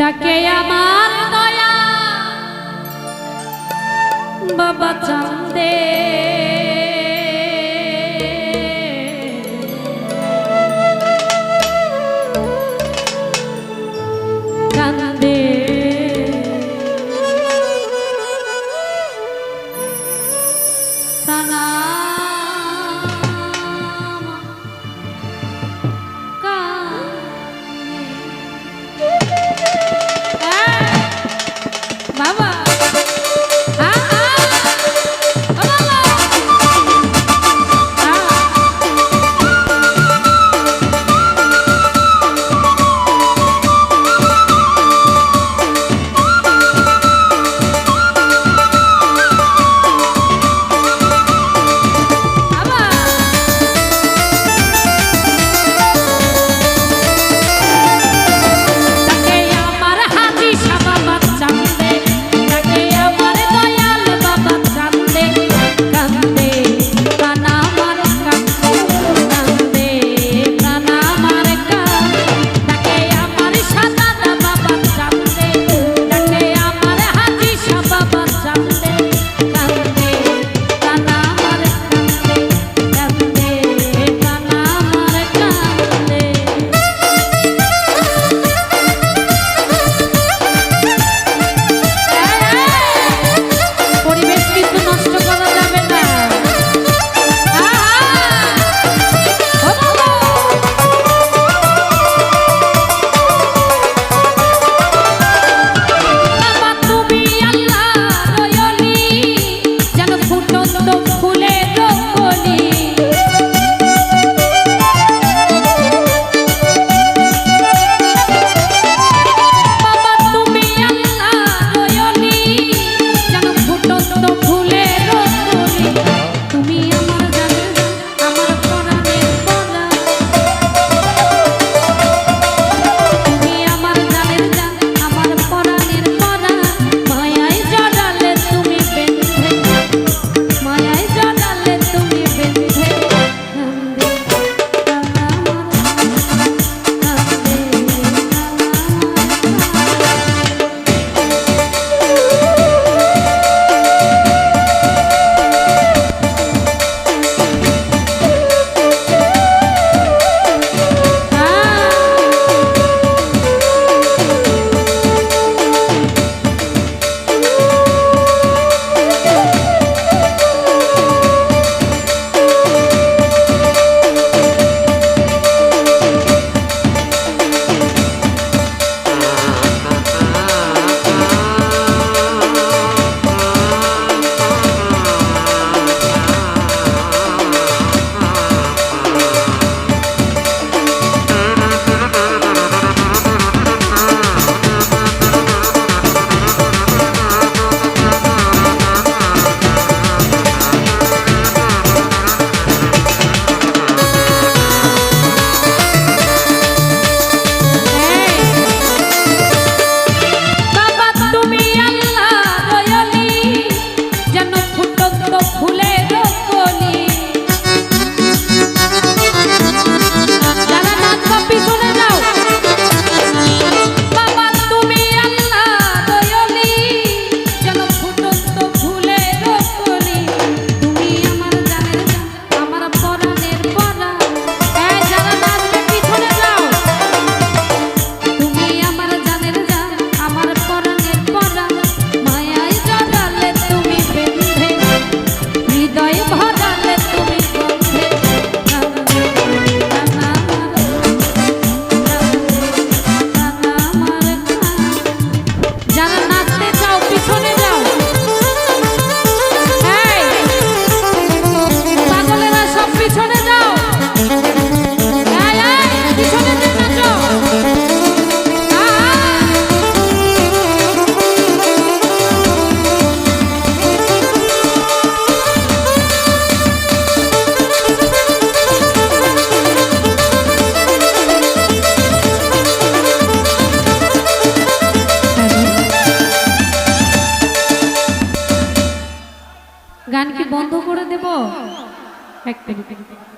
ডাকে আমার দয়া। বাবা চান্দে।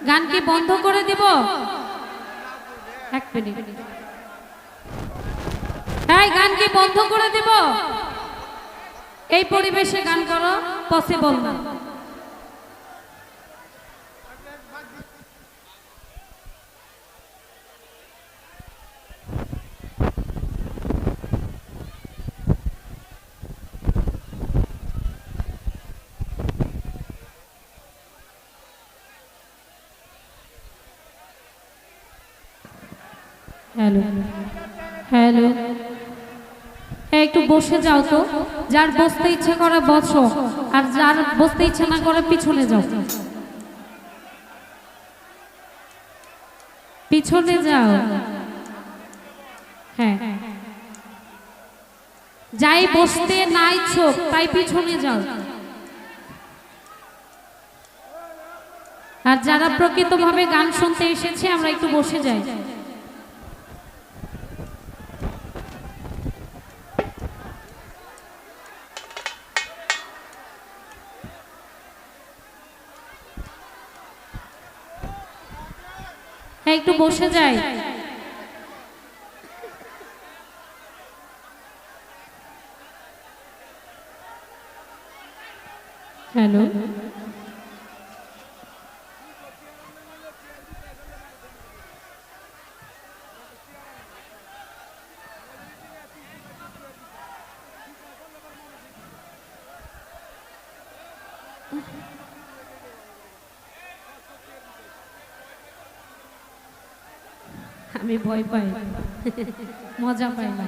গান কি বন্ধ করে দিব? এক মিনিট। গান কি বন্ধ করে দিব? এই পরিবেশে গান করো পসিবল না। Hello hello. হ্যাঁ একটু বসে যাও তো। যার বসতে ইচ্ছে করে বসো, আর যার বসতে ইচ্ছে না করে পিছনে যাও। পিছনে যাও। হ্যাঁ। যাই বসতে না ইচ্ছুক তাই পিছনে যাও। আর যারা প্রকৃতভাবে গান শুনতে এসেছে, আমরা একটু বসে যাই। হ্যাঁ একটু বসে যাই। হ্যালো। আমি ভয় পাই মজা পাই না